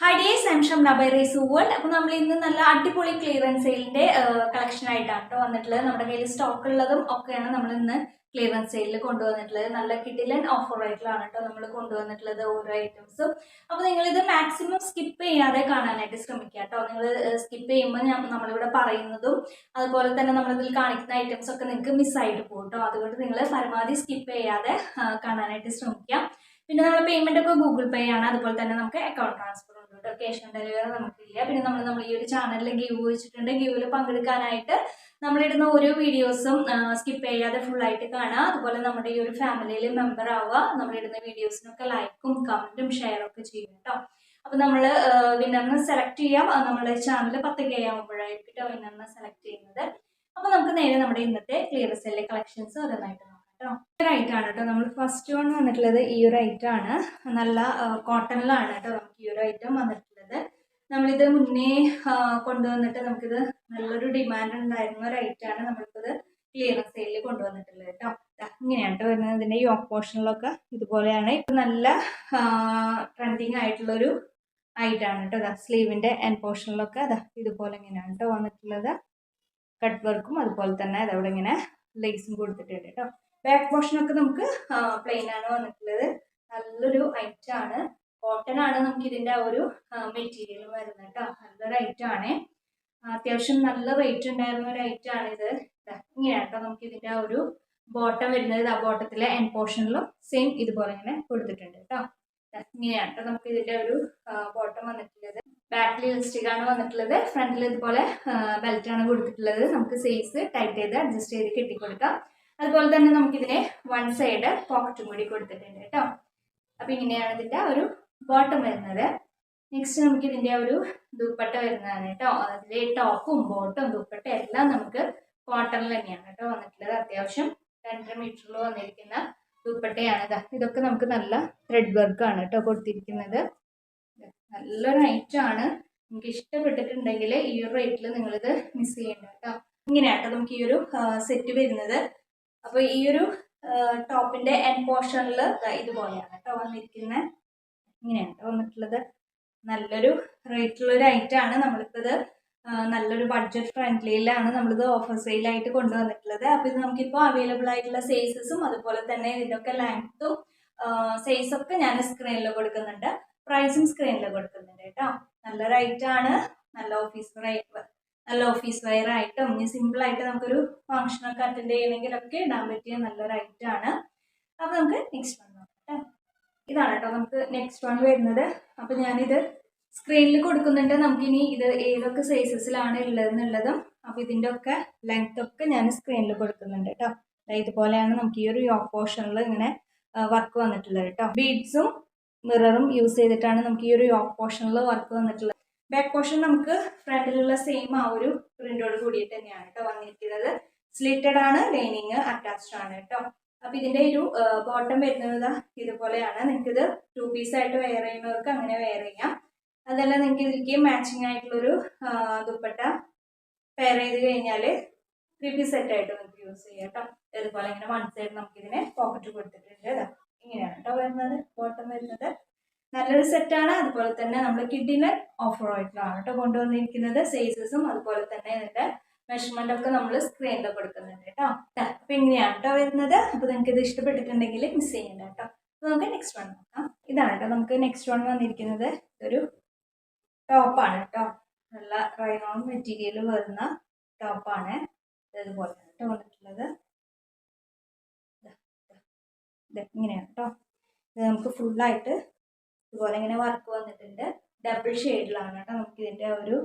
Hi dears I'm Shamna by rays world അപ്പോൾ നമ്മൾ ഇന്ന് നല്ല അടിപൊളി ക്ലിയറൻസ് സെയിലിന്റെ കളക്ഷൻ ആയിട്ടാണ് കേട്ടോ വന്നിട്ടുള്ളത്. നമ്മുടെ കയ്യിൽ സ്റ്റോക്ക് ഉള്ളതും ഒക്കെയാണ് നമ്മൾ ഇന്ന് ക്ലിയറൻസ് സെയിലിൽ കൊണ്ടുവന്നിട്ടുള്ളത്. നല്ല കിഡിലൻ ഓഫർ റേറ്റിലാണ് കേട്ടോ നമ്മൾ കൊണ്ടുവന്നിട്ടുള്ളത് ഓരോ ഐറ്റംസും അപ്പോൾ നിങ്ങൾ ഇത് മാക്സിമം സ്കിപ്പ് ചെയ്യാതെ കാണാനായിട്ട് ശ്രമിക്കുക കേട്ടോ നിങ്ങൾ സ്കിപ്പ് ചെയ്യുമ്പോൾ നമ്മളിവിടെ പറയുന്നതും അതുപോലെ തന്നെ നമ്മളിതിൽ കാണിക്കുന്ന ഐറ്റംസ് ഒക്കെ നിങ്ങൾക്ക് മിസ്സായിട്ട് പോകും കേട്ടോ അതുകൊണ്ട് നിങ്ങൾ പരമാവധി സ്കിപ്പ് ചെയ്യാതെ കാണാനായിട്ട് ശ്രമിക്കാം പിന്നെ നമ്മൾ പേയ്മെന്റ് ഒക്കെ ഗൂഗിൾ പേ ആണ്. അതുപോലെ തന്നെ നമുക്ക് അക്കൗണ്ട് ട്രാൻസ്ഫർ ഉണ്ട്. ക്യാഷ് ഓൺ ഡെലിവറി നമുക്കില്ല പിന്നെ നമ്മൾ നമ്മൾ ഈ ഒരു ചാനലിൽ ഗീവ് വെച്ചിട്ടുണ്ട്. ഗീവിൽ പങ്കെടുക്കാനായിട്ട് നമ്മളിടുന്ന ഓരോ വീഡിയോസും സ്കിപ്പ് ചെയ്യാതെ ഫുൾ ആയിട്ട് കാണുക അതുപോലെ നമ്മുടെ ഈ ഒരു ഫാമിലിയിൽ മെമ്പർ ആവുക. നമ്മളിടുന്ന വീഡിയോസിനൊക്കെ ലൈക്കും കമന്റും ഷെയറും ഒക്കെ ചെയ്യും കേട്ടോ. അപ്പൊ നമ്മൾ വിന്നറിനെ സെലക്ട് ചെയ്യാം. നമ്മുടെ ചാനൽ പത്ത് കെ ആകുമ്പോഴായിരിക്കും കേട്ടോ വിന്നറിനെ സെലക്ട് ചെയ്യുന്നത്. അപ്പൊ നമുക്ക് നേരെ നമ്മുടെ ഇന്നത്തെ ക്ലിയർ സെല്ലെ കളക്ഷൻസ് ഓരോന്നായിട്ട് കേട്ടോ റൈറ്റ് ഒരു ആണ് കേട്ടോ. നമ്മൾ ഫസ്റ്റ് വൺ വന്നിട്ടുള്ളത് ഈ ഒരു ഐറ്റം ആണ്. നല്ല കോട്ടണിലാണ് കേട്ടോ നമുക്ക് ഈ ഒരു ഐറ്റം വന്നിട്ടുള്ളത്. നമ്മളിത് മുന്നേ കൊണ്ടുവന്നിട്ട് നമുക്കിത് നല്ലൊരു ഡിമാൻഡ് ഉണ്ടായിരുന്ന ഒരു ഐറ്റം ആണ് നമ്മളിപ്പോൾ ക്ലിയറൻസ് സെയിലിൽ കൊണ്ടുവന്നിട്ടുള്ളത് കേട്ടോ. ഇങ്ങനെയാണ് കേട്ടോ വരുന്നത്. ഇതിന്റെ ഈ ഓപ്പോഷനിലൊക്കെ ഇതുപോലെയാണ്. ഇപ്പം നല്ല ട്രെൻഡിങ് ആയിട്ടുള്ളൊരു ഐറ്റാണ് കേട്ടോ. അതാ സ്ലീവിന്റെ എൻ പോർഷനിലൊക്കെ അതാ ഇതുപോലെ ഇങ്ങനെയാണ് കേട്ടോ വന്നിട്ടുള്ളത്. കട്ട് വർക്കും അതുപോലെ തന്നെ അതവിടെ ഇങ്ങനെ ലേസും കൊടുത്തിട്ടുണ്ട് കേട്ടോ. ബാക്ക് പോർഷനൊക്കെ നമുക്ക് പ്ലെയിൻ ആണ് വന്നിട്ടുള്ളത്. നല്ലൊരു ഐറ്റം ആണ്. കോട്ടൺ ആണ് നമുക്ക് ഇതിന്റെ ഒരു മെറ്റീരിയൽ വരുന്നത് കേട്ടോ. നല്ലൊരു ഐറ്റം ആണ്. അത്യാവശ്യം നല്ല റേറ്റ് ഉണ്ടായിരുന്ന ഒരു ഐറ്റം ആണ് ഇത്. ദാ ഇങ്ങനെയാണ് കേട്ടോ നമുക്ക് ഇതിന്റെ ഒരു ബോട്ടം വരുന്നത്. ആ ബോട്ടത്തിലെ എൻ പോർഷനിലും സെയിം ഇതുപോലെ ഇങ്ങനെ കൊടുത്തിട്ടുണ്ട് കേട്ടോ. ഇങ്ങനെയാണ് കേട്ടോ നമുക്ക് ഇതിന്റെ ഒരു ബോട്ടം വന്നിട്ടുള്ളത്. ബാക്കിൽ ലിപ്സ്റ്റിക് ആണ് വന്നിട്ടുള്ളത്. ഫ്രണ്ടിൽ ഇതുപോലെ ബെൽറ്റ് ആണ് കൊടുത്തിട്ടുള്ളത്. നമുക്ക് സൈസ് ടൈറ്റ് ചെയ്ത് അഡ്ജസ്റ്റ് ചെയ്ത് കെട്ടിക്കൊടുക്കാം. അതുപോലെ തന്നെ നമുക്കിതിനെ വൺ സൈഡ് പോക്കറ്റും കൂടി കൊടുത്തിട്ടുണ്ട് കേട്ടോ. അപ്പം ഇങ്ങനെയാണ് ഇതിന്റെ ഒരു ബോട്ടം വരുന്നത്. നെക്സ്റ്റ് നമുക്ക് ഇതിന്റെ ഒരു ദുപ്പട്ട വരുന്നതാണ് കേട്ടോ. അതിലെ ടോപ്പും ബോട്ടും ദുപ്പട്ട എല്ലാം നമുക്ക് കോട്ടണിൽ തന്നെയാണ് കേട്ടോ വന്നിട്ടുള്ളത്. അത്യാവശ്യം രണ്ടര മീറ്ററിൽ വന്നിരിക്കുന്ന ദുപ്പട്ടയാണ് ഇതാ. ഇതൊക്കെ നമുക്ക് നല്ല ത്രെഡ് വർക്കാണ് കേട്ടോ കൊടുത്തിരിക്കുന്നത്. നല്ലൊരു ഐറ്റം ആണ്. നിങ്ങൾക്ക് ഇഷ്ടപ്പെട്ടിട്ടുണ്ടെങ്കിൽ ഈ ഒരു റേറ്റിൽ നിങ്ങളിത് മിസ് ചെയ്യേണ്ട കേട്ടോ. ഇങ്ങനെയാട്ടോ നമുക്ക് ഈ ഒരു സെറ്റ് വരുന്നത്. അപ്പോൾ ഈ ഒരു ടോപ്പിന്റെ എൻ പോർഷനിൽ ഇതുപോലെയാണ് കേട്ടോ വന്നിരിക്കുന്നത് ഇങ്ങനെയാണ് വന്നിട്ടുള്ളത്. നല്ലൊരു റേറ്റുള്ള ഒരു ഐറ്റം ആണ് നമ്മളിപ്പോൾ ഇത് നല്ലൊരു ബഡ്ജറ്റ് ഫ്രണ്ട്ലിയിലാണ് നമ്മളിത് ഓഫർ സെയിലായിട്ട് കൊണ്ടുവന്നിട്ടുള്ളത്. അപ്പോൾ ഇത് നമുക്കിപ്പോൾ അവൈലബിൾ ആയിട്ടുള്ള സൈസസും അതുപോലെ തന്നെ ഇതിന്റെയൊക്കെ ലെങ്ത്തും സൈസൊക്കെ ഞാൻ സ്ക്രീനിൽ കൊടുക്കുന്നുണ്ട്. പ്രൈസും സ്ക്രീനിൽ കൊടുക്കുന്നുണ്ട് കേട്ടോ ഐറ്റം ആണ് നല്ല ഓഫീസ് നല്ല ഓഫീസ് വെയർ ആയിട്ടും ഇനി സിമ്പിൾ ആയിട്ട് നമുക്കൊരു ഫംഗ്ഷനൊക്കെ അറ്റൻഡ് ചെയ്യണമെങ്കിലൊക്കെ ഇടാൻ പറ്റിയ നല്ലൊരു ഐറ്റം ആണ്. അപ്പോൾ നമുക്ക് നെക്സ്റ്റ് വൺ നോക്കാം ഇതാണ് കേട്ടോ നമുക്ക് നെക്സ്റ്റ് വൺ വരുന്നത്. അപ്പോൾ ഞാനിത് സ്ക്രീനിൽ കൊടുക്കുന്നുണ്ട്. നമുക്കിനി ഇത് ഏതൊക്കെ സൈസസിലാണ് ഉള്ളതെന്നുള്ളതും അപ്പോൾ ഇതിന്റെ ഒക്കെ ലെങ്ത് ഒക്കെ ഞാൻ സ്ക്രീനിൽ കൊടുക്കുന്നുണ്ട് കേട്ടോ ഇതുപോലെയാണ് നമുക്ക് ഈ ഒരു യോക്ക് പോർഷനിൽ ഇങ്ങനെ വർക്ക് വന്നിട്ടുള്ളത് കേട്ടോ ബീഡ്സും മിററും യൂസ് ചെയ്തിട്ടാണ് നമുക്ക് ഈ ഒരു യോക്ക് പോർഷനിൽ വർക്ക് വന്നിട്ടുള്ളത്. ബാക്ക് പോർഷൻ നമുക്ക് ഫ്രണ്ടിലുള്ള സെയിം ആ ഒരു പ്രിന്റോട് കൂടിയിട്ട് തന്നെയാണ് കേട്ടോ വന്നിരിക്കുന്നത്. സ്ലിറ്റഡ് ആണ് ലൈനിങ് അറ്റാച്ച്ഡ് ആണ് കേട്ടോ അപ്പൊ ഇതിന്റെ ഒരു ബോട്ടം വരുന്നത് ഇതുപോലെയാണ്. നിങ്ങൾക്ക് ഇത് ടു പീസ് ആയിട്ട് വെയർ ചെയ്യുന്നവർക്ക് അങ്ങനെ വെയർ ചെയ്യാം. അതല്ല നിങ്ങൾക്ക് ഇതിലേക്ക് മാച്ചിങ് ആയിട്ടുള്ളൊരു ദുപ്പട്ട പെയർ ചെയ്ത് കഴിഞ്ഞാൽ ത്രീ പീസ് സെറ്റ് ആയിട്ട് നമുക്ക് യൂസ് ചെയ്യാം കേട്ടോ ഇതുപോലെ ഇങ്ങനെ വൺ സൈഡ് നമുക്ക് ഇതിനെ പോക്കറ്റ് കൊടുത്തിട്ടുണ്ട്. ഇങ്ങനെയാണ് കേട്ടോ വരുന്നത് ബോട്ടം വരുന്നത്. നല്ലൊരു സെറ്റാണ് അതുപോലെ തന്നെ നമ്മൾ കിഡിന് ഓഫർ ആയിട്ടാണ് കേട്ടോ കൊണ്ടുവന്നിരിക്കുന്നത്. സൈസസും അതുപോലെ തന്നെ ഇതിന്റെ മെഷർമെന്റ് ഒക്കെ നമ്മൾ സ്ക്രീനിൽ കൊടുക്കുന്നുണ്ട് കേട്ടോ. അപ്പൊ ഇങ്ങനെയാണ് കേട്ടോ വരുന്നത്. അപ്പൊ നിങ്ങൾക്ക് ഇത് ഇഷ്ടപ്പെട്ടിട്ടുണ്ടെങ്കിൽ മിസ് ചെയ്യണ്ട കേട്ടോ. അപ്പൊ നമുക്ക് നെക്സ്റ്റ് വൺ നോക്കാം. ഇതാണ് കേട്ടോ നമുക്ക് നെക്സ്റ്റ് വൺ വന്നിരിക്കുന്നത്. ഒരു ടോപ്പാണ് കേട്ടോ. നല്ല റൈനോൺ മെറ്റീരിയൽ വരുന്ന ടോപ്പാണ് ഇതുപോലെ കേട്ടോ വന്നിട്ടുള്ളത്. ഇങ്ങനെയാണ് കേട്ടോ. ഇത് നമുക്ക് ഫുള്ളായിട്ട് ഇതുപോലെ ഇങ്ങനെ വർക്ക് വന്നിട്ടുണ്ട്. ഡബിൾ ഷെയ്ഡിലാണ് കേട്ടോ നമുക്ക് ഇതിന്റെ ഒരു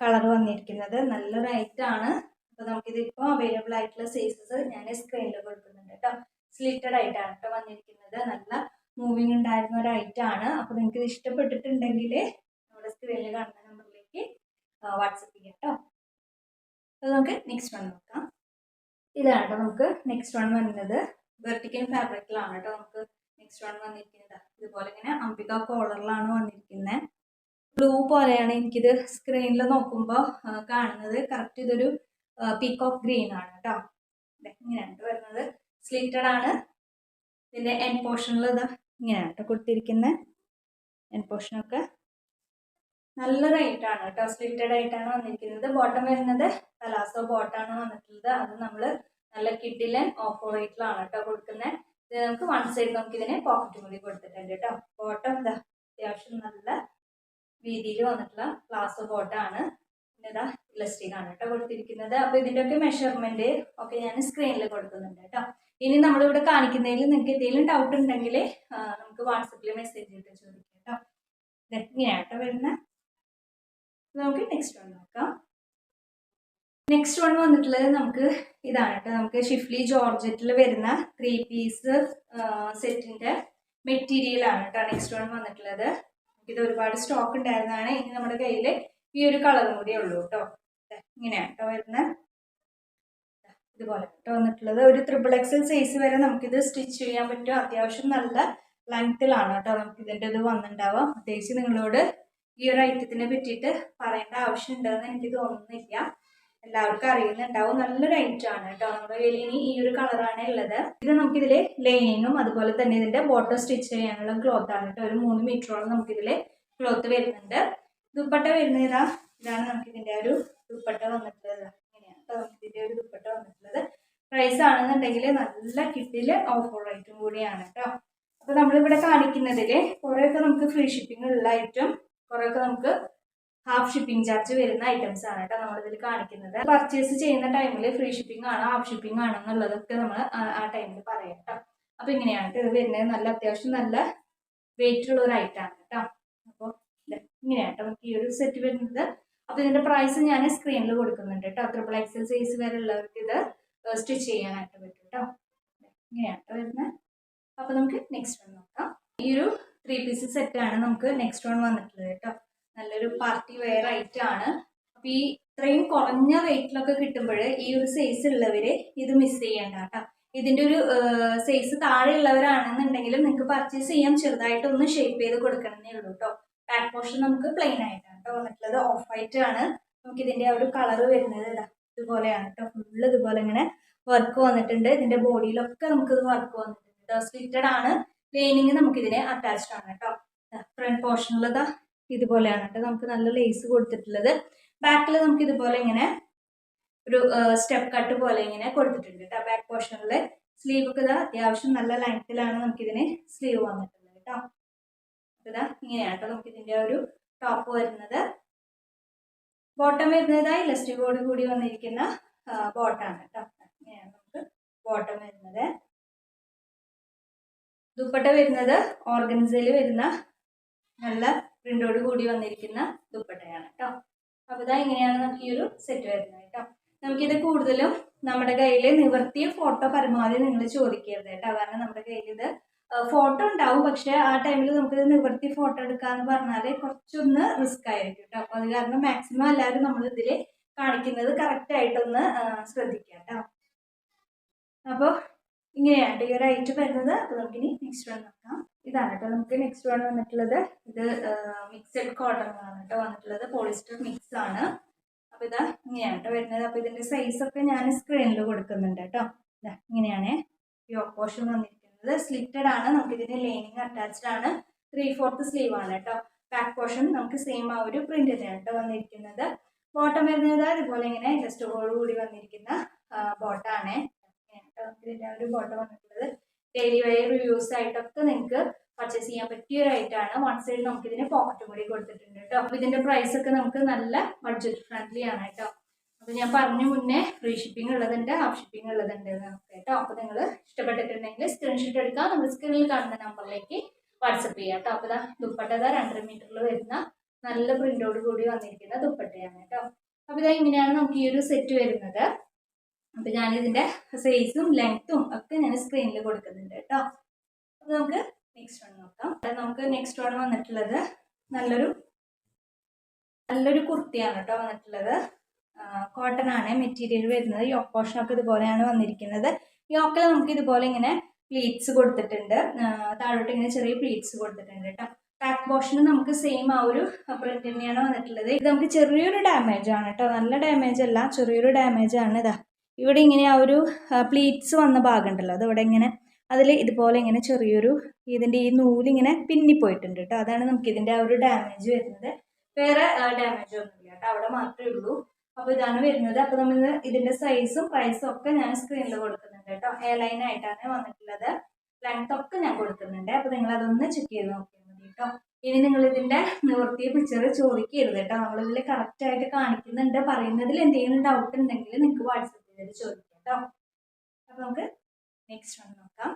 കളർ വന്നിരിക്കുന്നത്. നല്ല റൈറ്റാണ് അപ്പോൾ നമുക്ക് ഇതിപ്പോ അവൈലബിൾ ആയിട്ടുള്ള സൈസസ് ഞാൻ സ്ക്രീനിൽ കൊടുക്കുന്നുണ്ട് കേട്ടോ. സ്ലിറ്റഡ് ആയിട്ടാണ് കേട്ടോ വന്നിരിക്കുന്നത്. നല്ല മൂവിങ് ഉണ്ടായിരുന്ന ഒരു ഐറ്റമാണ് അപ്പോൾ നിങ്ങൾക്ക് ഇത് ഇഷ്ടപ്പെട്ടിട്ടുണ്ടെങ്കിൽ നമ്മുടെ സ്ക്രീനിൽ കാണുന്ന നമ്പറിലേക്ക് വാട്സപ്പ് ചെയ്യാം കേട്ടോ. അപ്പോൾ നമുക്ക് നെക്സ്റ്റ് വൺ നോക്കാം. ഇതാണ് കേട്ടോ നമുക്ക് നെക്സ്റ്റ് വൺ വരുന്നത് വെർട്ടിക്കൽ ഫാബ്രിക്കിലാണ് കേട്ടോ നമുക്ക് നെക്സ്റ്റ് വൺ വന്നിരിക്കുന്നത്. ഇതുപോലെ ഇങ്ങനെ അംബിക കോളറിലാണ് വന്നിരിക്കുന്നത് ബ്ലൂ പോലെയാണ് എനിക്കിത് സ്ക്രീനിൽ നോക്കുമ്പോൾ കാണുന്നത്. കറക്റ്റ് ഇതൊരു പീകോക്ക് ഗ്രീൻ ആണ് കേട്ടോ ഇങ്ങനെയാണ് വരുന്നത്. സ്ലിറ്റഡ് ആണ്. ഇതിന്റെ എൻ പോർഷനിൽ ഇത് ഇങ്ങനെയാണ് കൊടുത്തിരിക്കുന്നത് എൻ പോർഷനൊക്കെ നല്ല റേറ്റ് ആണ് കേട്ടോ സ്ലിറ്റഡ് ആയിട്ടാണ് വന്നിരിക്കുന്നത്. ബോട്ടം വരുന്നത് പലാസോ ബോട്ടാണ് വന്നിട്ടുള്ളത്. അത് നമ്മൾ നല്ല കിഡിലൻ ഓഫ് റേറ്റിലാണ് കേട്ടോ കൊടുക്കുന്നത് ഇത് നമുക്ക് വൺ സൈഡ് നമുക്ക് ഇതിന് പോക്കറ്റ് കൂടി കൊടുത്തിട്ടുണ്ട് കേട്ടോ. ബോട്ടം എന്താ അത്യാവശ്യം നല്ല രീതിയിൽ വന്നിട്ടുള്ള ക്ലാസ് ബോട്ടാണ് പിന്നെ ഇതാ ഇലസ്റ്റിക് ആണ് കേട്ടോ കൊടുത്തിരിക്കുന്നത്. അപ്പോൾ ഒക്കെ മെഷർമെന്റ് ഒക്കെ ഞാൻ സ്ക്രീനിൽ കൊടുക്കുന്നുണ്ട് കേട്ടോ. ഇനി നമ്മളിവിടെ കാണിക്കുന്നതിൽ നിങ്ങൾക്ക് എന്തെങ്കിലും ഡൗട്ട് ഉണ്ടെങ്കിൽ നമുക്ക് വാട്സപ്പിൽ മെസ്സേജ് ചെയ്തിട്ട് ചോദിക്കാം കേട്ടോ. കേട്ടോ വരുന്നത് നമുക്ക് നെക്സ്റ്റ് വൺ നോക്കാം. നെക്സ്റ്റ് വൺ വന്നിട്ടുള്ളത് നമുക്ക് ഇതാണ് കേട്ടോ നമുക്ക് ഷിഫ്ലി ജോർജറ്റിൽ വരുന്ന ത്രീ പീസ് സെറ്റിന്റെ മെറ്റീരിയൽ ആണ് കേട്ടോ നെക്സ്റ്റ് വൺ വന്നിട്ടുള്ളത്. ഇത് ഒരുപാട് സ്റ്റോക്ക് ഉണ്ടായിരുന്നതാണ്. ഇനി നമ്മുടെ കയ്യിൽ ഈ ഒരു കളറും കൂടിയേ ഉള്ളൂ കേട്ടോ ഇങ്ങനെയാണ് കേട്ടോ വരുന്ന. ഇതുപോലെ കേട്ടോ വന്നിട്ടുള്ളത്. ഒരു ത്രിപ്പിൾ എക്സൽ സൈസ് വരെ നമുക്കിത് സ്റ്റിച്ച് ചെയ്യാൻ പറ്റും. അത്യാവശ്യം നല്ല ലെങ്ത്തിലാണ് കേട്ടോ നമുക്ക് ഇതിന്റെ ഇത് വന്നിട്ടുണ്ടാവാം പ്രത്യേകിച്ച് നിങ്ങളോട് ഈ ഒരു ഐറ്റത്തിനെ പറ്റിയിട്ട് പറയേണ്ട ആവശ്യം ഉണ്ടെന്ന് എനിക്ക് തോന്നുന്നില്ല. എല്ലാവർക്കും അറിയുന്നുണ്ടാവും. നല്ലൊരു ഐറ്റം ആണ് കേട്ടോ. നമ്മുടെ കയ്യിൽ ഈ ഒരു കളറാണ് ഉള്ളത്. ഇത് നമുക്കിതിൽ ലൈനിങ്ങും അതുപോലെ തന്നെ ഇതിന്റെ ബോട്ടം സ്റ്റിച്ച് ചെയ്യാനുള്ള ക്ലോത്ത് ആണ് കേട്ടോ. ഒരു മൂന്ന് മീറ്ററോളം നമുക്കിതിൽ ക്ലോത്ത് വരുന്നുണ്ട്. ദുപ്പട്ട വരുന്ന ഇതാ. ഇതാണ് നമുക്ക് ഇതിന്റെ ഒരു ദുപ്പട്ട വന്നിട്ടുള്ളത്. ഇങ്ങനെയാണ് കേട്ടോ നമുക്ക് ഇതിന്റെ ഒരു ദുപ്പട്ട വന്നിട്ടുള്ളത്. പ്രൈസ് ആണെന്നുണ്ടെങ്കിൽ നല്ല കിട്ടിൽ ഓഫർ റേറ്റും കൂടിയാണ് കേട്ടോ. അപ്പൊ നമ്മളിവിടെ കാണിക്കുന്നതിൽ കുറേയൊക്കെ നമുക്ക് ഫ്രീ ഷിപ്പിംഗ് ഉള്ള ഐറ്റം കുറേയൊക്കെ നമുക്ക് ഹാഫ് ഷിപ്പിംഗ് ചാർജ് വരുന്ന ഐറ്റംസ് ആണ് കേട്ടോ നമ്മളിതിൽ കാണിക്കുന്നത്. പർച്ചേസ് ചെയ്യുന്ന ടൈമിൽ ഫ്രീ ഷിപ്പിംഗ് ആണ് ഹാഫ് ഷിപ്പിംഗ് ആണ് എന്നുള്ളതൊക്കെ നമ്മൾ ആ ടൈമിൽ പറയാം കേട്ടോ. അപ്പൊ ഇങ്ങനെയാണ് ഇത് വരുന്നത്. നല്ല അത്യാവശ്യം നല്ല വെയിറ്റ് ഉള്ള ഒരു ഐറ്റം ആണ് കേട്ടോ. അപ്പോൾ ഇങ്ങനെയാണ് ട്ടോ നമുക്ക് ഈ ഒരു സെറ്റ് വരുന്നത്. അപ്പൊ ഇതിന്റെ പ്രൈസ് ഞാൻ സ്ക്രീനിൽ കൊടുക്കുന്നുണ്ട് കേട്ടോ. ട്രിപ്പിൾ എക്സൽ സൈസ് വരെ ഉള്ളവർക്ക് ഇത് സ്റ്റിച്ച് ചെയ്യാനായിട്ട് പറ്റും കേട്ടോ. ഇങ്ങനെയാണ് വരുന്നത്. അപ്പൊ നമുക്ക് നെക്സ്റ്റ് വൺ നോക്കാം. ഈ ഒരു ത്രീ പീസ് സെറ്റ് ആണ് നമുക്ക് നെക്സ്റ്റ് വൺ വന്നിട്ടുള്ളത് കേട്ടോ. നല്ലൊരു പാർട്ടി വെയർ ആണ്. അപ്പൊ ഈ ഇത്രയും കുറഞ്ഞ റേറ്റിലൊക്കെ കിട്ടുമ്പോൾ ഈ ഒരു സൈസ് ഉള്ളവര് ഇത് മിസ് ചെയ്യണ്ട കേട്ടോ ഇതിന്റെ ഒരു സൈസ് താഴെ ഉള്ളവരാണെന്നുണ്ടെങ്കിലും നിങ്ങൾക്ക് പർച്ചേസ് ചെയ്യാൻ ചെറുതായിട്ട് ഒന്ന് ഷേപ്പ് ചെയ്ത് കൊടുക്കണമെന്നേ ഉള്ളൂ കേട്ടോ ബാക്ക് പോർഷൻ നമുക്ക് പ്ലെയിൻ ആയിട്ടാണ് കേട്ടോ വന്നിട്ടുള്ളത്. ഓഫ് വൈറ്റ് ആണ്. നമുക്ക് ഇതിന്റെ ആ ഒരു കളർ വരുന്നത് ഇതാ. ഇതുപോലെയാണ് കേട്ടോ ഫുള്ള് ഇതുപോലെ ഇങ്ങനെ വർക്ക് വന്നിട്ടുണ്ട്. ഇതിന്റെ ബോഡിയിലൊക്കെ നമുക്ക് ഇത് വർക്ക് വന്നിട്ടുണ്ട്. സ്ലിറ്റഡ് ആണ്. ലൈനിങ് നമുക്ക് ഇതിനെ അറ്റാച്ച്ഡ് ആണ് കേട്ടോ ഫ്രണ്ട് പോർഷനിൽ ഇതാ ഇതുപോലെയാണ് കേട്ടോ. നമുക്ക് നല്ല ലേസ് കൊടുത്തിട്ടുള്ളത്. ബാക്കിൽ നമുക്ക് ഇതുപോലെ ഇങ്ങനെ ഒരു സ്റ്റെപ്പ് കട്ട് പോലെ ഇങ്ങനെ കൊടുത്തിട്ടുണ്ട് കേട്ടോ. ബാക്ക് പോർഷനിൽ സ്ലീവ് ഒക്കെ ഇതാ അത്യാവശ്യം നല്ല ലെങ്ത്തിലാണ് നമുക്കിതിന് സ്ലീവ് വന്നിട്ടുള്ളത് കേട്ടോ. ഇതാ ഇങ്ങനെയാണ് കേട്ടോ നമുക്ക് ഇതിന്റെ ഒരു ടോപ്പ് വരുന്നത്. ബോട്ടം വരുന്നത് ഇലസ്റ്റിക്കോട് കൂടി വന്നിരിക്കുന്ന ബോട്ടാണ് കേട്ടോ. ഇങ്ങനെയാണ് നമുക്ക് ബോട്ടം വരുന്നത്. ദുപ്പട്ട വരുന്നത് ഓർഗൻസയിൽ വരുന്ന നല്ല പ്രിന്റോട് കൂടി വന്നിരിക്കുന്ന ദുപ്പട്ടയാണ് കേട്ടോ അപ്പോൾ ഇതാ ഇങ്ങനെയാണ് നമുക്ക് ഈ ഒരു സെറ്റ് വരുന്നത് കേട്ടോ നമുക്കിത് കൂടുതലും നമ്മുടെ കയ്യിൽ നിവർത്തിയ ഫോട്ടോ പരമാവധി നിങ്ങൾ ചോദിക്കരുത് കേട്ടോ കാരണം നമ്മുടെ കയ്യിൽ ഇത് ഫോട്ടോ ഉണ്ടാവും. പക്ഷെ ആ ടൈമിൽ നമുക്കിത് നിവർത്തി ഫോട്ടോ എടുക്കാന്ന് പറഞ്ഞാൽ കുറച്ചൊന്ന് റിസ്ക് ആയിരിക്കും കേട്ടോ അപ്പോൾ അത് കാരണം മാക്സിമം എല്ലാവരും നമ്മൾ ഇതിൽ കാണിക്കുന്നത് കറക്റ്റ് ആയിട്ടൊന്ന് ശ്രദ്ധിക്കാം കേട്ടോ അപ്പോൾ ഇങ്ങനെയാണ് ഒരു ഐറ്റം വരുന്നത്. അപ്പോൾ നമുക്കിനി നെക്സ്റ്റ് വൺ നോക്കാം. ഇതാണ് കേട്ടോ നമുക്ക് നെക്സ്റ്റ് വൺ വന്നിട്ടുള്ളത്. ഇത് മിക്സഡ് കോട്ടൺ ആണ് കേട്ടോ വന്നിട്ടുള്ളത്. പോളിസ്റ്റർ മിക്സ് ആണ്. അപ്പോൾ ഇതാ ഇങ്ങനെയാണ് കേട്ടോ വരുന്നത്. അപ്പോൾ ഇതിന്റെ സൈസ് ഒക്കെ ഞാൻ സ്ക്രീനിൽ കൊടുക്കുന്നുണ്ട് കേട്ടോ ഇതാ ഇങ്ങനെയാണ് ഈ ഓപ്പോഷൻ വന്നിരിക്കുന്നത്. സ്ലിറ്റഡ് ആണ്. നമുക്ക് ഇതിന് ലൈനിങ് അറ്റാച്ച്ഡ് ആണ്. ത്രീ ഫോർത്ത് സ്ലീവ് ആണ് കേട്ടോ ബാക്ക് പോർഷൻ നമുക്ക് സെയിം ആ ഒരു പ്രിന്റ് തന്നെയാണ് കേട്ടോ വന്നിരിക്കുന്നത്. ബോട്ടം വരുന്നത് അതുപോലെ ഇങ്ങനെ ജസ്റ്റ് കൂടി വന്നിരിക്കുന്ന ബോട്ടാണ് ഇതിന്റെ ഒരു ഫോട്ടോ വന്നിട്ടുള്ളത്. ഡെയിലി വെയർ യൂസ് ആയിട്ടൊക്കെ നിങ്ങൾക്ക് പർച്ചേസ് ചെയ്യാൻ പറ്റിയ ഒരു ഐറ്റാണ് വൺ സൈഡ് നമുക്ക് ഇതിന് പോക്കറ്റും കൂടി കൊടുത്തിട്ടുണ്ട് കേട്ടോ അപ്പൊ ഇതിന്റെ പ്രൈസ് ഒക്കെ നമുക്ക് നല്ല ബഡ്ജറ്റ് ഫ്രണ്ട്ലി ആണ് കേട്ടോ അപ്പോൾ ഞാൻ പറഞ്ഞു മുന്നേ ഫ്രീ ഷിപ്പിംഗ് ഉള്ളതുണ്ട് ഹാഫ് ഷിപ്പിംഗ് ഉള്ളതുണ്ട് കേട്ടോ. അപ്പൊ നിങ്ങൾ ഇഷ്ടപ്പെട്ടിട്ടുണ്ടെങ്കിൽ സ്ക്രീൻഷോട്ട് എടുക്കാം. നമ്മൾ സ്ക്രീനിൽ കാണുന്ന നമ്പറിലേക്ക് വാട്സപ്പ് ചെയ്യാം കേട്ടോ അപ്പൊ ദുപ്പട്ട ഇതാ രണ്ടര മീറ്ററിൽ വരുന്ന നല്ല പ്രിന്റോട് കൂടി വന്നിരിക്കുന്ന ദുപ്പട്ടയാണ് കേട്ടോ അപ്പൊ ഇതാ ഇങ്ങനെയാണ് നമുക്ക് ഈ ഒരു സെറ്റ് വരുന്നത്. അപ്പോൾ ഇതിന്റെ സൈസും ലെങ്ത്തും ഒക്കെ ഞാൻ സ്ക്രീനിൽ കൊടുക്കുന്നുണ്ട് കേട്ടോ. അപ്പോൾ നമുക്ക് നെക്സ്റ്റ് വൺ നോക്കാം. നമുക്ക് നെക്സ്റ്റ് വൺ വന്നിട്ടുള്ളത് നല്ലൊരു നല്ലൊരു കുർത്തിയാണ് കേട്ടോ വന്നിട്ടുള്ളത്. കോട്ടൺ ആണ് മെറ്റീരിയൽ വരുന്നത്. യോക്ക് പോർഷനൊക്കെ ഇതുപോലെയാണ് വന്നിരിക്കുന്നത്. യോക്കിൽ നമുക്ക് ഇതുപോലെ ഇങ്ങനെ പ്ലീറ്റ്സ് കൊടുത്തിട്ടുണ്ട്. താഴോട്ട് ഇങ്ങനെ ചെറിയ പ്ലീറ്റ്സ് കൊടുത്തിട്ടുണ്ട് കേട്ടോ. ബാക്ക് പോർഷന് നമുക്ക് സെയിം ആ ഒരു പ്രിന്റ് തന്നെയാണ് വന്നിട്ടുള്ളത്. ഇത് നമുക്ക് ചെറിയൊരു ഡാമേജ് ആണ് കേട്ടോ. നല്ല ഡാമേജ് അല്ല ചെറിയൊരു ഡാമേജ് ആണ് ഇതാ. ഇവിടെ ഇങ്ങനെ ആ ഒരു പ്ലീറ്റ്സ് വന്ന ഭാഗമുണ്ടല്ലോ. അതിവിടെ ഇങ്ങനെ അതിൽ ഇതുപോലെ ഇങ്ങനെ ചെറിയൊരു ഇതിന്റെ ഈ നൂലിങ്ങനെ പിന്നിപ്പോയിട്ടുണ്ട് കേട്ടോ. അതാണ് നമുക്ക് ഇതിന്റെ ആ ഒരു ഡാമേജ് വരുന്നത്. വേറെ ഡാമേജ് ഒന്നുമില്ല കേട്ടോ. അവിടെ മാത്രമേ ഉള്ളൂ. അപ്പോൾ ഇതാണ് വരുന്നത്. അപ്പോൾ നമ്മൾ ഇതിന്റെ സൈസും പ്രൈസും ഒക്കെ ഞാൻ സ്ക്രീനിൽ കൊടുക്കുന്നുണ്ട് കേട്ടോ. എ ലൈൻ ആയിട്ടാണ് വന്നിട്ടുള്ളത്. ലെങ്ത് ഒക്കെ ഞാൻ കൊടുക്കുന്നുണ്ട്. അപ്പോൾ നിങ്ങൾ അതൊന്ന് ചെക്ക് ചെയ്ത് നോക്കിയാൽ മതി കേട്ടോ. ഇനി നിങ്ങൾ ഇതിന്റെ നിവർത്തിയ പിക്ചർ ചോദിക്കരുത് കേട്ടോ. നമ്മളിതിൽ കറക്റ്റ് ആയിട്ട് കാണിക്കുന്നുണ്ട്. പറയുന്നതിൽ എന്തെങ്കിലും ഡൗട്ട് ഉണ്ടെങ്കിൽ നിങ്ങൾക്ക് വാട്സപ്പിൽ ചോദിക്കാം കേട്ടോ അപ്പോൾ നമുക്ക് നെക്സ്റ്റ് വൺ നോക്കാം.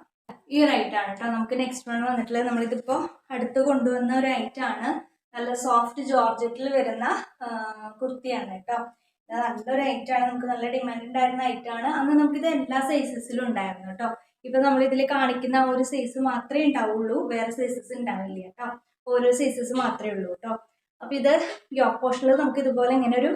ഈ ഒരു ഐറ്റം ആണ് കേട്ടോ നമുക്ക് നെക്സ്റ്റ് വൺ വന്നിട്ടുള്ളത്. നമ്മളിതിപ്പോ അടുത്ത് കൊണ്ടുവന്ന ഒരു ഐറ്റം ആണ്. നല്ല സോഫ്റ്റ് ജോർജറ്റിൽ വരുന്ന കുർത്തിയാണ് കേട്ടോ നല്ലൊരു ഐറ്റം ആണ്. നമുക്ക് നല്ല ഡിമാൻഡ് ഉണ്ടായിരുന്ന ഐറ്റം ആണ്. അന്ന് നമുക്കിത് എല്ലാ സൈസസിലും ഉണ്ടായിരുന്നു കേട്ടോ ഇപ്പൊ നമ്മൾ ഇതിൽ കാണിക്കുന്ന ഒരു സൈസ് മാത്രമേ ഉണ്ടാവുള്ളൂ. വേറെ സൈസസ് ഉണ്ടാവില്ല കേട്ടോ ഓരോ സൈസസ് മാത്രമേ ഉള്ളൂ കേട്ടോ അപ്പൊ ഇത് യോക്ക് പോഷനിൽ നമുക്ക് ഇതുപോലെ ഇങ്ങനെ ഒരു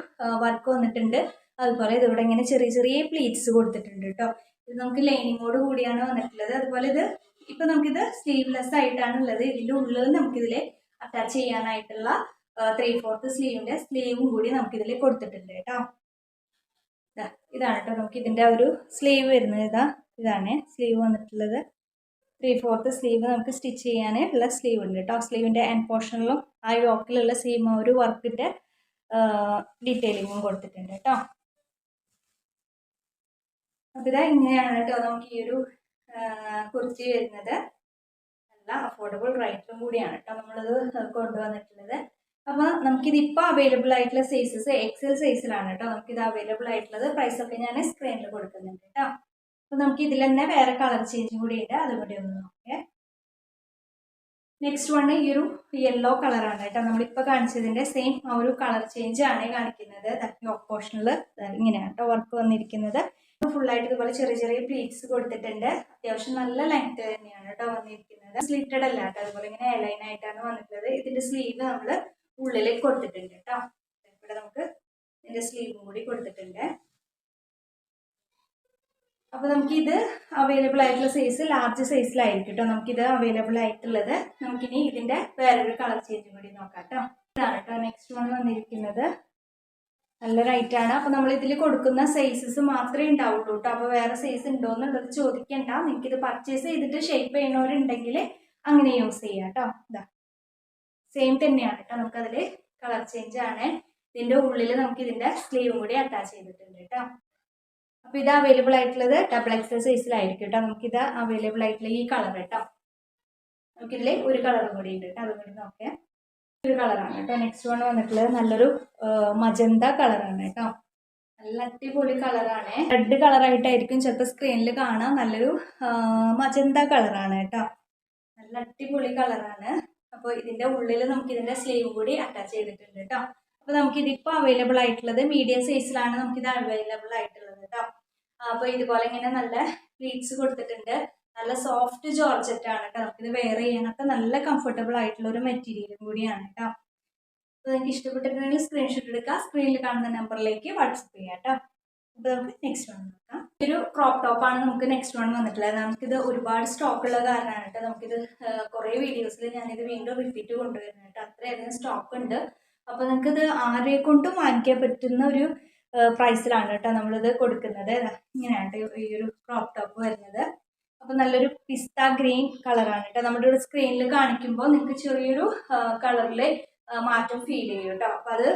വർക്ക് വന്നിട്ടുണ്ട്. അതുപോലെ ഇതിവിടെ ഇങ്ങനെ ചെറിയ ചെറിയ പ്ലീറ്റ്സ് കൊടുത്തിട്ടുണ്ട് കേട്ടോ ഇത് നമുക്ക് ലൈനിങ്ങോട് കൂടിയാണ് വന്നിട്ടുള്ളത്. അതുപോലെ ഇത് ഇപ്പൊ നമുക്കിത് സ്ലീവ്ലെസ് ആയിട്ടാണ് ഉള്ളത്. ഇതിന്റെ ഉള്ളിൽ നമുക്കിതിൽ അറ്റാച്ച് ചെയ്യാനായിട്ടുള്ള ത്രീ ഫോർത്ത് സ്ലീവിന്റെ സ്ലീവും കൂടി നമുക്കിതിൽ കൊടുത്തിട്ടുണ്ട് കേട്ടോ ഇതാണ് കേട്ടോ നമുക്ക് ഇതിന്റെ ഒരു സ്ലീവ് വരുന്നത്. ഇതാ ഇതാണ് സ്ലീവ് വന്നിട്ടുള്ളത്. ത്രീ ഫോർത്ത് സ്ലീവ് നമുക്ക് സ്റ്റിച്ച് ചെയ്യാൻ ഉള്ള സ്ലീവ് ഉണ്ട് കേട്ടോ സ്ലീവിന്റെ എൻഡ് പോർഷനിലും ആ യോക്കിലുള്ള സെയിം ആ ഒരു വർക്കിന്റെ ഡീറ്റെയിലിങ്ങും കൊടുത്തിട്ടുണ്ട് കേട്ടോ അപ്പോൾ ഇങ്ങനെയാണ് കേട്ടോ നമുക്ക് ഈ ഒരു കുർത്തി വരുന്നത്. നല്ല അഫോർഡബിൾ റേറ്റും കൂടിയാണ് കേട്ടോ നമ്മളിത് കൊണ്ടുവന്നിട്ടുള്ളത്. അപ്പോൾ ഇപ്പൊ അവൈലബിൾ ആയിട്ടുള്ള സൈസസ് എക്സൽ സൈസിലാണ് കേട്ടോ നമുക്കിത് അവൈലബിൾ ആയിട്ടുള്ളത്. പ്രൈസ് ഒക്കെ ഞാൻ സ്ക്രീനിൽ കൊടുക്കുന്നുണ്ട് കേട്ടോ. അപ്പോൾ നമുക്ക് ഇതിൽ തന്നെ വേറെ കളർ ചേഞ്ചും കൂടി ഉണ്ട്. അതുകൂടി ഒന്ന് നോക്കേ നെക്സ്റ്റ് വൺ ഈ ഒരു യെല്ലോ കളറാണ് കേട്ടോ. നമ്മളിപ്പോൾ കാണിച്ചതിന്റെ സെയിം ആ ഒരു കളർ ചേഞ്ച് ആണ് കാണിക്കുന്നത്. ഓപ്പോഷണൽ ഇങ്ങനെയാണ് കേട്ടോ വർക്ക് വന്നിരിക്കുന്നത്. ഫുള്ളായിട്ട് ഇതുപോലെ ചെറിയ ചെറിയ പ്ലീറ്റ്സ് കൊടുത്തിട്ടുണ്ട്. അത്യാവശ്യം നല്ല ലെങ്ത് തന്നെയാണ് കേട്ടോ വന്നിരിക്കുന്നത്. സ്ലിറ്റഡ് അല്ല കേട്ടോ അതുപോലെ ഇങ്ങനെ എലൈൻ ആയിട്ടാണ് വന്നിട്ടുള്ളത്. ഇതിന്റെ സ്ലീവ് നമ്മൾ ഉള്ളിലേക്ക് കൊടുത്തിട്ടുണ്ട് കേട്ടോ ഇവിടെ നമുക്ക് ഇതിന്റെ സ്ലീവും കൂടി കൊടുത്തിട്ടുണ്ട്. അപ്പൊ നമുക്ക് ഇത് അവൈലബിൾ ആയിട്ടുള്ള സൈസ് ലാർജ് സൈസിലായിരിക്കും കേട്ടോ നമുക്കിത് അവൈലബിൾ ആയിട്ടുള്ളത്. നമുക്കിനി ഇതിന്റെ വേറൊരു കളർ ചേഞ്ചും കൂടി നോക്കാം കേട്ടോ ഇതാണ് കേട്ടോ നെക്സ്റ്റ് വൺ വന്നിരിക്കുന്നത്. നല്ല റൈറ്റ് ആണ്. അപ്പൊ നമ്മൾ ഇതിൽ കൊടുക്കുന്ന സൈസസ് മാത്രമേ ഉണ്ടാവുള്ളൂ കേട്ടോ അപ്പൊ വേറെ സൈസ് ഉണ്ടോ എന്നുള്ളത് ചോദിക്കണ്ട. നിങ്ങൾക്ക് ഇത് പർച്ചേസ് ചെയ്തിട്ട് ഷേപ്പ് ചെയ്യണവരുണ്ടെങ്കിൽ അങ്ങനെ യൂസ് ചെയ്യാം കേട്ടോ ഇതാ സെയിം തന്നെയാണ് കേട്ടോ നമുക്കതിൽ കളർ ചേഞ്ച് ആണ്. ഇതിന്റെ ഉള്ളിൽ നമുക്ക് ഇതിന്റെ സ്ലീവും കൂടി അറ്റാച്ച് ചെയ്തിട്ടുണ്ട് കേട്ടോ അപ്പൊ ഇത് അവൈലബിൾ ആയിട്ടുള്ളത് ഡബിൾ എക്സൽ സൈസിലായിരിക്കും കേട്ടോ നമുക്കിത് അവൈലബിൾ ആയിട്ടുള്ള ഈ കളർ കേട്ടോ നമുക്കിതിൽ ഒരു കളർ കൂടി ഉണ്ട് കേട്ടോ അതും കൂടി നോക്കേ. ഒരു കളറാണ് കേട്ടോ. നെക്സ്റ്റ് വൺ വന്നിട്ടുള്ളത് നല്ലൊരു മജന്ത കളറാണ് കേട്ടോ. നല്ല അടിപൊളി കളറാണ്. റെഡ് കളറായിട്ടായിരിക്കും ചിലപ്പോൾ സ്ക്രീനിൽ കാണാം. നല്ലൊരു മജന്ത കളറാണ് കേട്ടോ. നല്ല അടിപൊളി കളറാണ്. അപ്പോൾ ഇതിന്റെ ഉള്ളിൽ നമുക്ക് ഇതിന്റെ സ്ലീവ് കൂടി അറ്റാച്ച് ചെയ്തിട്ടുണ്ട് കേട്ടോ. അപ്പോൾ നമുക്ക് ഇതിപ്പോൾ അവൈലബിൾ ആയിട്ടുള്ളത് മീഡിയം സൈസിലാണ് നമുക്കിത് അവൈലബിൾ ആയിട്ടുള്ളത് കേട്ടോ. അപ്പോൾ ഇതുപോലെ ഇങ്ങനെ നല്ല പ്ലീറ്റ്സ് കൊടുത്തിട്ടുണ്ട്. നല്ല സോഫ്റ്റ് ജോർജറ്റ് ആണ് കേട്ടോ. നമുക്കിത് വെയർ ചെയ്യാനൊക്കെ നല്ല കംഫർട്ടബിൾ ആയിട്ടുള്ള ഒരു മെറ്റീരിയൽ കൂടിയാണ് കേട്ടോ. അപ്പോൾ നിങ്ങൾക്ക് ഇഷ്ടപ്പെട്ടിട്ടുണ്ടെങ്കിൽ സ്ക്രീൻഷോട്ട് എടുക്കുക സ്ക്രീനിൽ കാണുന്ന നമ്പറിലേക്ക് വാട്സപ്പ് ചെയ്യാം കേട്ടോ. അപ്പോൾ നമുക്ക് നെക്സ്റ്റ് വൺ നോക്കാം. ഒരു ക്രോപ്പ് ആണ്. നമുക്ക് നെക്സ്റ്റ് വൺ വന്നിട്ടുള്ളത്. നമുക്കിത് ഒരുപാട് സ്റ്റോക്ക് ഉള്ള കാരണമാണ് കേട്ടോ. നമുക്കിത് കുറേ വീഡിയോസിൽ ഞാനിത് വീണ്ടും റിപ്പീറ്റ് കൊണ്ടുവരുന്നത് കേട്ടോ. അത്രയധികം സ്റ്റോക്ക് ഉണ്ട്. അപ്പോൾ ഇത് ആരെ കൊണ്ടും വാങ്ങിക്കാൻ പറ്റുന്ന ഒരു പ്രൈസിലാണ് കേട്ടോ നമ്മളിത് കൊടുക്കുന്നത്. ഇങ്ങനെയാണ് ഈ ഒരു ക്രോപ്പ് ടോപ്പ് വരുന്നത്. അപ്പോൾ നല്ലൊരു പിസ്ത ഗ്രീൻ കളറാണ് കേട്ടോ. നമ്മുടെ ഇവിടെ സ്ക്രീനിൽ കാണിക്കുമ്പോൾ നിങ്ങൾക്ക് ചെറിയൊരു കളറിൽ മാറ്റം ഫീൽ ചെയ്യും കേട്ടോ. അപ്പോൾ അത്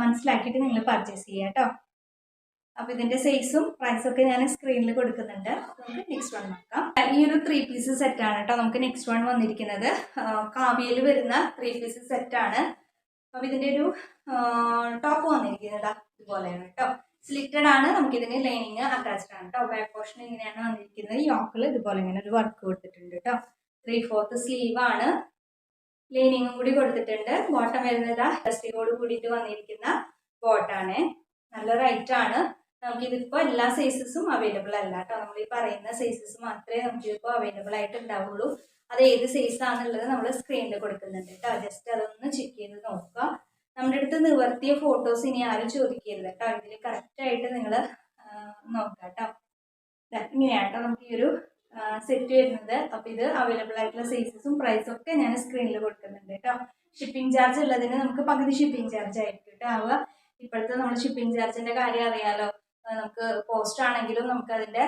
മനസ്സിലാക്കിയിട്ട് നിങ്ങൾ പർച്ചേസ് ചെയ്യുക കേട്ടോ. അപ്പോൾ ഇതിന്റെ സൈസും പ്രൈസും ഒക്കെ ഞാൻ സ്ക്രീനിൽ കൊടുക്കുന്നുണ്ട്. നമുക്ക് നെക്സ്റ്റ് വൺ നോക്കാം. ഈ ഒരു ത്രീ പീസ് സെറ്റ് ആണ് കേട്ടോ നമുക്ക് നെക്സ്റ്റ് വൺ വന്നിരിക്കുന്നത്. കാവ്യയിൽ വരുന്ന ത്രീ പീസ് സെറ്റ് ആണ്. അപ്പോൾ ഇതിന്റെ ഒരു ടോപ്പ് വന്നിരിക്കുന്നത് ഇതുപോലെയാണ് കേട്ടോ. സ്ലിറ്റഡ് ആണ്. നമുക്ക് ഇതിന് ലൈനിങ് അറ്റാച്ച്ഡ് ആണ് കേട്ടോ ബാക്ക് പോർഷൻ ഇങ്ങനെയാണ് വന്നിരിക്കുന്നത്. യോക്കിൽ ഇതുപോലെ ഇങ്ങനെ ഒരു വർക്ക് കൊടുത്തിട്ടുണ്ട് കേട്ടോ ത്രീ ഫോർത്ത് സ്ലീവ് ആണ് ലൈനിങ്ങും കൂടി കൊടുത്തിട്ടുണ്ട്. ബോട്ടം വരുന്നത്. ഡസ്റ്റിനോട് കൂടിയിട്ട് വന്നിരിക്കുന്ന ബോട്ടാണ് നല്ല റൈറ്റ് ആണ്. നമുക്ക് ഇതിപ്പോ എല്ലാ സൈസസും അവൈലബിൾ അല്ല കേട്ടോ നമ്മൾ ഈ പറയുന്ന സൈസസ് മാത്രമേ നമുക്ക് നമുക്കിതിപ്പോൾ അവൈലബിൾ ആയിട്ട് ഉണ്ടാവുള്ളൂ. അത് ഏത് സൈസ് ആണെന്നുള്ളത് നമ്മൾ സ്ക്രീനിൽ കൊടുക്കുന്നുണ്ട് കേട്ടോ ജസ്റ്റ് അതൊന്ന് ചെക്ക് ചെയ്ത് നോക്കുക നമ്മുടെ അടുത്ത് നിവർത്തിയ ഫോട്ടോസ് ഇനി ആരും ചോദിക്കരുത് കേട്ടോ. ഇതിൽ കറക്റ്റായിട്ട് നിങ്ങൾ നോക്കാം കേട്ടോ. ഇങ്ങനെയാണ് കേട്ടോ നമുക്ക് ഈ ഒരു സെറ്റ് വരുന്നത്. അപ്പോൾ ഇത് അവൈലബിൾ ആയിട്ടുള്ള സൈസസും പ്രൈസും ഒക്കെ ഞാൻ സ്ക്രീനിൽ കൊടുക്കുന്നുണ്ട് കേട്ടോ. ഷിപ്പിംഗ് ചാർജ് ഉള്ളതിന് നമുക്ക് പകുതി ഷിപ്പിംഗ് ചാർജ് ആയിരിക്കും കേട്ടോ ആവുക. ഇപ്പോഴത്തെ നമ്മൾ ഷിപ്പിംഗ് ചാർജിന്റെ കാര്യം അറിയാലോ. നമുക്ക് പോസ്റ്റ് ആണെങ്കിലും നമുക്ക് അതിന്റെ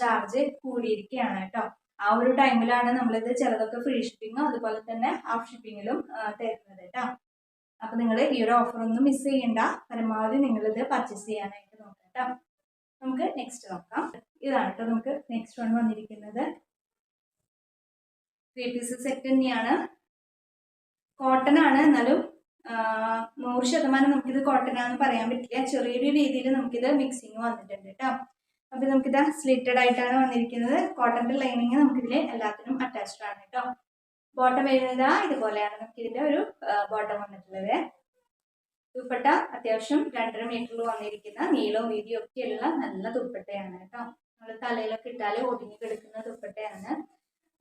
ചാർജ് കൂടിയിരിക്കുകയാണ് കേട്ടോ. ആ ഒരു ടൈമിലാണ് നമ്മളിത് ചിലതൊക്കെ ഫ്രീ ഷിപ്പിങ്ങും അതുപോലെ തന്നെ ഹാഫ് ഷിപ്പിങ്ങിലും തരുന്നത് കേട്ടോ. അപ്പോൾ നിങ്ങൾ ഈ ഒരു ഓഫർ ഒന്നും മിസ് ചെയ്യണ്ട. പരമാവധി നിങ്ങളിത് പർച്ചേസ് ചെയ്യാനായിട്ട് നോക്കാം നമുക്ക് നെക്സ്റ്റ് നോക്കാം. ഇതാണ് കേട്ടോ നമുക്ക് നെക്സ്റ്റ് വൺ വന്നിരിക്കുന്നത്. ത്രീ പീസ് സെറ്റ് തന്നെയാണ്. കോട്ടൺ ആണ്. എന്നാലും നൂറ് ശതമാനം നമുക്കിത് കോട്ടൺ ആണെന്ന് പറയാൻ പറ്റില്ല. ചെറിയൊരു രീതിയിൽ നമുക്കിത് മിക്സിങ് വന്നിട്ടുണ്ട് കേട്ടോ അപ്പോൾ നമുക്കിത് സ്ലിറ്റഡ് ആയിട്ടാണ് വന്നിരിക്കുന്നത്. കോട്ടന്റെ ലൈനിങ് നമുക്കിതിൽ എല്ലാത്തിനും അറ്റാച്ച്ഡ് ആണ് കേട്ടോ ബോട്ടം വരുന്നത് ഇതുപോലെയാണ് നമുക്ക് ഇതിന്റെ ഒരു ബോട്ടം വന്നിട്ടുള്ളത്. ദുപ്പട്ട അത്യാവശ്യം രണ്ടര മീറ്ററിൽ വന്നിരിക്കുന്ന നീളവും വീതിയും ഉള്ള നല്ല ദുപ്പട്ടയാണ് കേട്ടോ. നമ്മൾ തലയിലൊക്കെ ഇട്ടാൽ ഒതുങ്ങി കിടക്കുന്ന ദുപ്പട്ടയാണ്.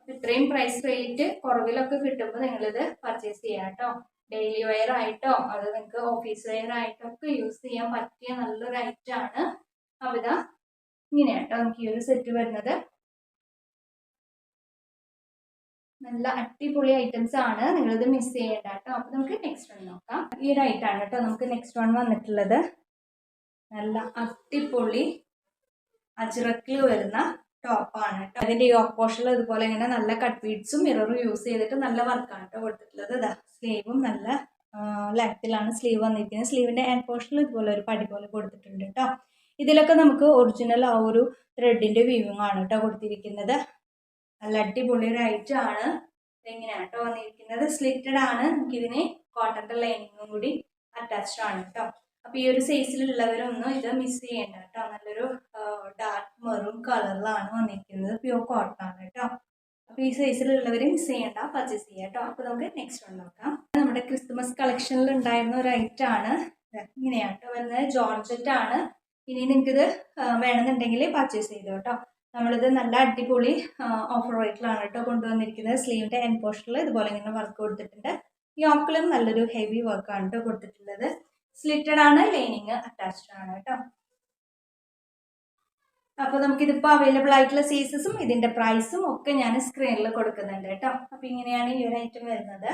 ഇത്രയും പ്രൈസ് റേറ്റ് കുറവിലൊക്കെ കിട്ടുമ്പോൾ നിങ്ങളിത് പർച്ചേസ് ചെയ്യാം കേട്ടോ. ഡെയിലി വെയർ ആയിട്ടോ അത് നിങ്ങൾക്ക് ഓഫീസ് വെയർ ആയിട്ടോ ഒക്കെ യൂസ് ചെയ്യാൻ പറ്റിയ നല്ലൊരു ഐറ്റം ആണ്. അപ്പൊ ഇതാ ഇങ്ങനെയാട്ടോ നമുക്ക് ഈ ഒരു സെറ്റ് വരുന്നത്. നല്ല അടിപൊളി ഐറ്റംസ് ആണ് നിങ്ങളിത് മിസ് ചെയ്യേണ്ട കേട്ടോ. അപ്പൊ നമുക്ക് നെക്സ്റ്റ് വൺ നോക്കാം. ഈ ഒരു ഐറ്റം ആണ് കേട്ടോ നമുക്ക് നെക്സ്റ്റ് വൺ വന്നിട്ടുള്ളത്. നല്ല അടിപൊളി അജിറക്കിൽ വരുന്ന ടോപ്പാണ് കേട്ടോ. അതിന്റെ ഈ ഓപ്പോഷനിൽ ഇതുപോലെ ഇങ്ങനെ നല്ല കട്ട് ബീഡ്സും മിററും യൂസ് ചെയ്തിട്ട് നല്ല വർക്കാണ് കേട്ടോ കൊടുത്തിട്ടുള്ളത്. ഇതാ സ്ലീവും നല്ല ലെഫ്റ്റിലാണ് സ്ലീവ് വന്നിരിക്കുന്നത്. സ്ലീവിന്റെ ആൻഡ് പോർഷനിൽ ഇതുപോലെ ഒരു പടി പോലെ കൊടുത്തിട്ടുണ്ട് കേട്ടോ. ഇതിലൊക്കെ നമുക്ക് ഒറിജിനൽ ആ ഒരു ത്രെഡിന്റെ വ്യൂവിങ് ആണ് കേട്ടോ കൊടുത്തിരിക്കുന്നത്. നല്ല അടിപൊളി ഒരു ഐറ്റം ആണ് ഇതെങ്ങനെയാണ് കേട്ടോ വന്നിരിക്കുന്നത്. സ്ലിറ്റഡ് ആണ്. നമുക്കിതിന് കോട്ടന്റെ ലൈനിങ്ങും കൂടി അറ്റാച്ച്ഡ് ആണ് കേട്ടോ അപ്പൊ ഈ ഒരു സൈസിലുള്ളവരൊന്നും ഇത് മിസ് ചെയ്യേണ്ട കേട്ടോ നല്ലൊരു ഡാർക്ക് മെറൂൺ കളറിലാണ് വന്നിരിക്കുന്നത്. പ്യൂർ കോട്ടൺ ആണ് കേട്ടോ അപ്പൊ ഈ സൈസിലുള്ളവർ മിസ് ചെയ്യേണ്ട. പർച്ചേസ് ചെയ്യാം കേട്ടോ അപ്പൊ നമുക്ക് നെക്സ്റ്റ് വൺ നോക്കാം. നമ്മുടെ ക്രിസ്മസ് കളക്ഷനിൽ ഉണ്ടായിരുന്ന ഒരു ഐറ്റം ആണ്. ഇങ്ങനെയാട്ടോ വരുന്നത്. ജോർജറ്റ് ആണ്. ഇനി നിങ്ങൾക്ക് ഇത് വേണമെന്നുണ്ടെങ്കിൽ പർച്ചേസ് ചെയ്തോ കേട്ടോ നമ്മളിത് നല്ല അടിപൊളി ഓഫർ റേറ്റിലാണ് കേട്ടോ കൊണ്ടുവന്നിരിക്കുന്നത്. സ്ലീവിന്റെ എൻ പോർഷനിൽ ഇതുപോലെ ഇങ്ങനെ വർക്ക് കൊടുത്തിട്ടുണ്ട്. യോക്കിലും നല്ലൊരു ഹെവി വർക്കാണ് കേട്ടോ കൊടുത്തിട്ടുള്ളത്. സ്ലിറ്റഡ് ആണ് ലൈനിങ് അറ്റാച്ച്ഡ് ആണ് കേട്ടോ അപ്പോൾ നമുക്കിതിപ്പോൾ അവൈലബിൾ ആയിട്ടുള്ള സൈസസും ഇതിന്റെ പ്രൈസും ഒക്കെ ഞാൻ സ്ക്രീനിൽ കൊടുക്കുന്നുണ്ട് കേട്ടോ അപ്പോൾ ഇങ്ങനെയാണ് ഈ ഒരു ഐറ്റം വരുന്നത്.